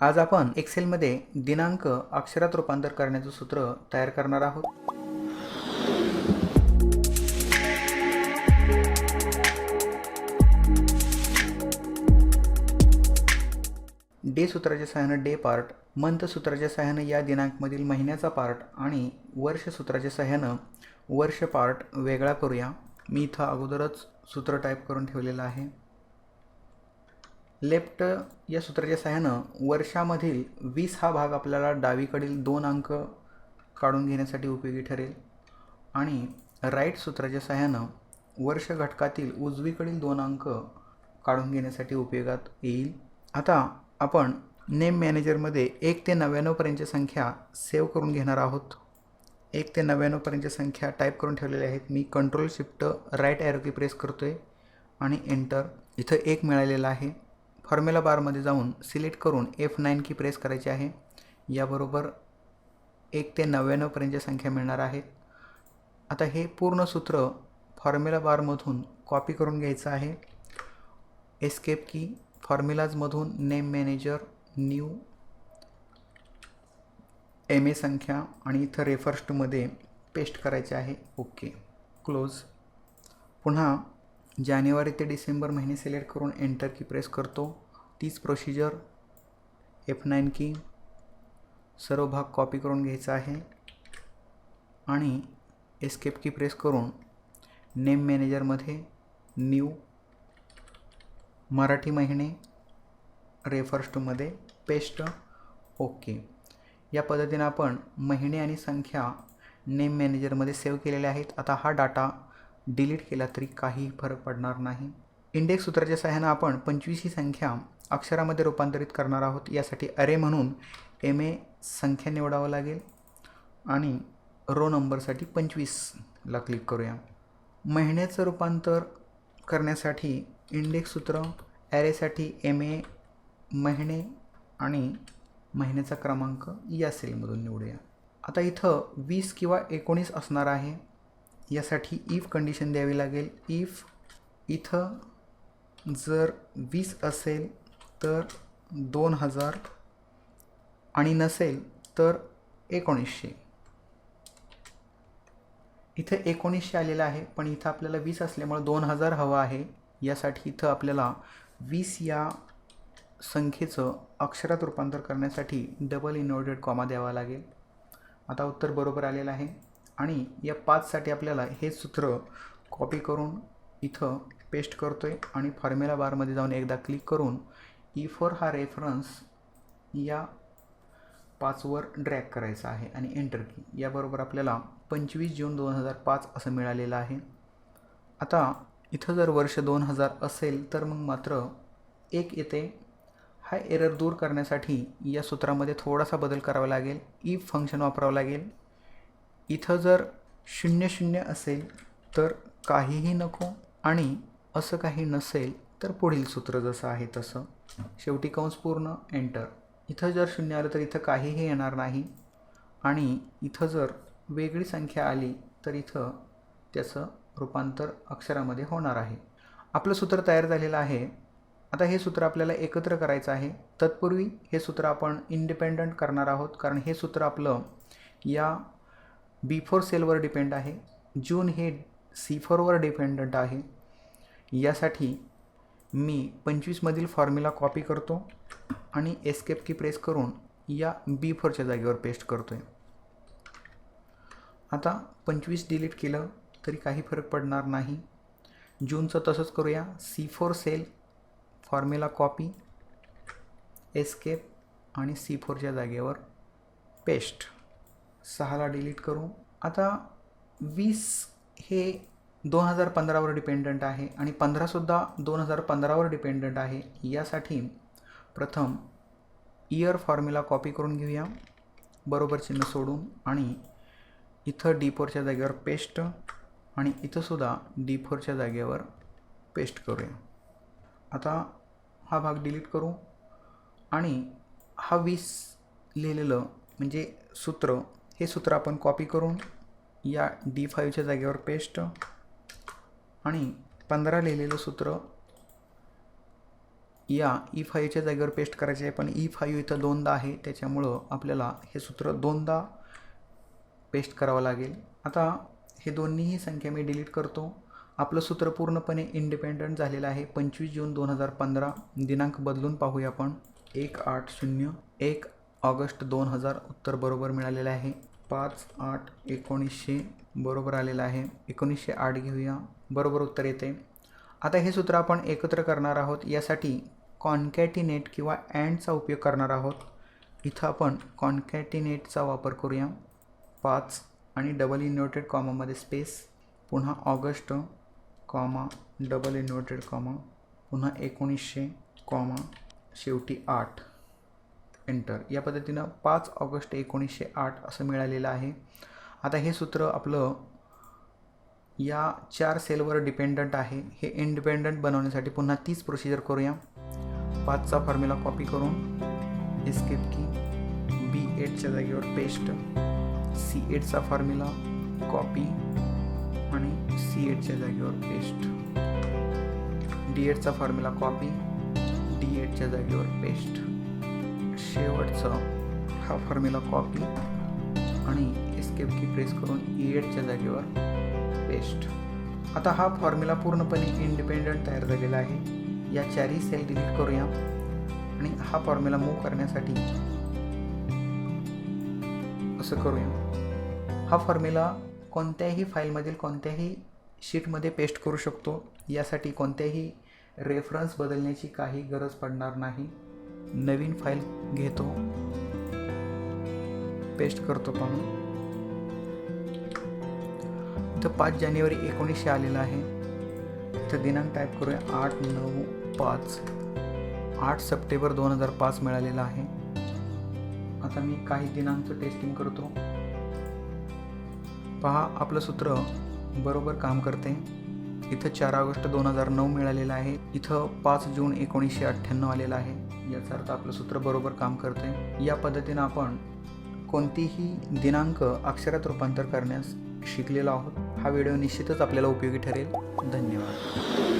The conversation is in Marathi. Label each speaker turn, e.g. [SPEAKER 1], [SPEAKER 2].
[SPEAKER 1] आज आपण एक्सेलमध्ये दिनांक अक्षरात रूपांतर करण्याचं सूत्र तयार करणार आहोत. डे सूत्राच्या सहाय्यानं डे पार्ट मंथ सूत्राच्या सहाय्यानं या दिनांकमधील महिन्याचा पार्ट आणि वर्ष सूत्राच्या सहाय्यानं वर्ष पार्ट वेगळा करूया. मी इथं अगोदरच सूत्र टाईप करून ठेवलेलं आहे. लेफ्ट या सूत्राच्या सहाय्यानं वर्षामधील वीस हा भाग आपल्याला डावीकडील दोन अंक काढून घेण्यासाठी उपयोगी ठरेल. आणि राईट सूत्राच्या सहाय्यानं वर्ष घटकातील उजवीकडील दोन अंक काढून घेण्यासाठी उपयोगात येईल. आता आपण नेम मॅनेजरमध्ये एक ते नव्याण्णवपर्यंतच्या संख्या सेव्ह करून घेणार आहोत. एक ते नव्याण्णवपर्यंतच्या संख्या टाईप करून ठेवलेल्या आहेत. मी control shift right arrow key press करतो आहे आणि एंटर. इथं एक मिळालेला आहे. फॉर्म्युला बारमध्ये जाऊन सिलेक्ट करून एफ नाईन की प्रेस करायची आहे. याबरोबर एक ते नव्याण्णवपर्यंतच्या संख्या मिळणार आहेत आता हे पूर्ण सूत्र फॉर्म्युला बारमधून कॉपी करून घ्यायचं आहे. Escape key फॉर्म्युलाजमधून name manager new M A संख्या आणि इथं रेफर्स्टमध्ये पेस्ट करायचे आहे. ओके. क्लोज. पुन्हा जानेवारी ते डिसेंबर महिने सिलेक्ट करून एंटर की प्रेस करतो. तीच प्रोसिजर एफ नाईन की सर्व भाग कॉपी करून घ्यायचा आहे. आणि एस्केप की प्रेस करून नेम मॅनेजरमध्ये न्यू मराठी महिने रेफर्स टूमध्ये पेस्ट ओके या पद्धतीनं आपण महिने आणि संख्या नेम मॅनेजरमध्ये सेव्ह केलेल्या आहेत. आता हा डाटा डिलीट केला तरी काही फरक पडणार नाही. इंडेक्स सूत्राच्या सहाय्यानं आपण पंचवीस ही संख्या अक्षरामध्ये रूपांतरित करणार आहोत. यासाठी अरे म्हणून एम ए संख्या निवडावं लागेल आणि रो नंबरसाठी पंचवीसला क्लिक करूया. महिन्याचं रूपांतर करण्यासाठी इंडेक्स सूत्र ॲरेसाठी एम ए महिने आणि महिन्याचा क्रमांक या सेलमधून निवडूया. आता इथं वीस किंवा एकोणीस असणार आहे. यासाठी इफ कंडिशन द्यावी लागेल. इफ इथं जर वीस असेल तर दोन हजार आणि नसेल तर एकोणीसशे. इथं एकोणीसशे आलेलं आहे पण इथं आपल्याला वीस असल्यामुळे दोन हजार हवं आहे. यासाठी इथं आपल्याला वीस या संख्येचं अक्षरात रूपांतर करण्यासाठी डबल इनवर्टेड कॉमा द्यावा लागेल. आता उत्तर बरोबर आलेलं आहे. आणि या पाचसाठी आपल्याला हे सूत्र कॉपी करून इथं पेस्ट करतो आहे आणि फॉर्म्युला बारमध्ये जाऊन एकदा क्लिक करून e ई फोर हा रेफरन्स या पाचवर ड्रॅग करायचा आहे आणि एंटर की याबरोबर आपल्याला पंचवीस जून दोन हजार पाच असं मिळालेलं आहे. आता इथं जर वर्ष दोन हजार असेल तर मग मात्र एक येते. हा एरर दूर करण्यासाठी या सूत्रामध्ये थोडासा बदल करावा लागेल. ई फंक्शन वापरावं लागेल. इथं जर शून्य शून्य असेल तर काहीही नको आणि असं काही नसेल तर पुढील सूत्र जसं आहे तसं. शेवटी कंस पूर्ण एंटर. इथं जर शून्य आलं तर इथं काहीही येणार नाही. आणि इथं जर वेगळी संख्या आली तर इथं त्याचं रूपांतर अक्षरामध्ये होणार आहे. आपलं सूत्र तयार झालेलं आहे. आता हे सूत्र आपल्याला एकत्र करायचं आहे. तत्पूर्वी हे सूत्र आपण इंडिपेंडंट करणार आहोत कारण हे सूत्र आपलं या बी फोर सेलवर डिपेंड आहे. जून हे सी फोरवर डिपेंडंट आहे. यासाठी मी पंचवीसमधील फॉर्म्युला कॉपी करतो आणि एस्केप की प्रेस करून या बी फोरच्या जागेवर पेस्ट करतो आहे आता पंचवीस डिलीट केलं तरी काही फरक पडणार नाही. जूनचं तसंच करूया. C four cell formula copy escape आणि सी फोरच्या जागेवर पेस्ट सहाला डिलीट करू. आता वीस हे दोन हजार पंधरावर डिपेंडंट आहे आणि पंधरासुद्धा दोन हजार पंधरावर डिपेंडंट आहे. यासाठी प्रथम इयर फॉर्म्युला कॉपी करून घेऊया. बरोबर चिन्ह सोडून आणि इथं डी फोरच्या जागेवर पेस्ट आणि इथंसुद्धा डी फोरच्या जागेवर पेस्ट करूया. आता हा भाग डिलीट करू आणि हा वीस लिहिलेलं म्हणजे सूत्र हे सूत्र आपण कॉपी करून या डी फाईव्हच्या जागेवर पेस्ट आणि पंधरा लिहिलेलं सूत्र या e ई फाईव्हच्या जागेवर पेस्ट करायचे आहे. पण e ई फाईव्ह इथं दोनदा आहे. त्याच्यामुळं आपल्याला हे सूत्र दोनदा पेस्ट करावं लागेल. आता हे दोन्हीही संख्या मी डिलीट करतो. आपलं सूत्र पूर्णपणे इंडिपेंडंट झालेलं आहे. पंचवीस जून दोन हजार पंधरा. दिनांक बदलून पाहूया आपण. एक आठ शून्य. एक ऑगस्ट दोन हजार उत्तर बरोबर मिळालेलं आहे. पाच आठ एकोणीसशे बरोबर आलेलं आहे. एकोणीसशे आठ घेऊया. बरोबर उत्तर येते आता हे सूत्र आपण एकत्र करणार आहोत. यासाठी कॉन्कॅटिनेट किंवा अँडचा उपयोग करणार आहोत. इथं आपण कॉन्कॅटिनेटचा वापर करूया. पाच आणि डबल इन्व्हर्टेड कॉमामध्ये स्पेस. पुन्हा August comma double inverted comma. पुन्हा एकोणीसशे कॉमा शेवटी आठ. एंटर. या पद्धतीनं पाच ऑगस्ट एकोणीसशे आठ असं मिळालेलं आहे. आता हे सूत्र आपलं या चार सेलवर डिपेंडंट आहे. हे इंडिपेंडंट बनवण्यासाठी पुन्हा तीच प्रोसिजर करूया. पाचचा फॉर्म्युला कॉपी करून एस्केप की बी एटच्या जागेवर पेस्ट सी एटचा फॉर्म्युला कॉपी आणि सी एटच्या जागेवर पेस्ट डी एटचा फॉर्म्युला कॉपी डी एटच्या जागेवर पेस्ट शेवटचा हा फॉर्म्युला कॉपी आणि एस्केप की प्रेस करून e ई एटच्या जागेवर पेस्ट आता हा फॉर्म्युला पूर्णपणे इंडिपेंडंट तयार झालेला आहे. या चारही सेल डिलीट करूया. आणि हा फॉर्म्युला मूव्ह करण्यासाठी असं करूया. हा फॉर्म्युला कोणत्याही फाईलमधील कोणत्याही शीटमध्ये पेस्ट करू शकतो. यासाठी कोणत्याही रेफरन्स बदलण्याची काही गरज पडणार नाही. नवीन फाईल घेतो. पेस्ट करतो पाहून. इथं पाच जानेवारी एकोणीसशे आलेलं आहे. इथं दिनांक टाईप करूया. आठ नऊ पाच. आठ सप्टेंबर दोन हजार पाच मिळालेला आहे. आता मी काही दिनांकचं टेस्टिंग करतो. पहा आपलं सूत्र बरोबर काम करते. इथं चार ऑगस्ट दोन हजार नऊ मिळालेलं आहे. इथं पाच जून एकोणीसशे अठ्ठ्याण्णव आलेलं आहे. याचा अर्थ आपलं सूत्र बरोबर काम करते या पद्धतीनं आपण कोणतीही दिनांक अक्षरात रूपांतर करण्यास शिकलेलो आहोत. हा व्हिडिओ निश्चितच आपल्याला उपयोगी ठरेल. धन्यवाद.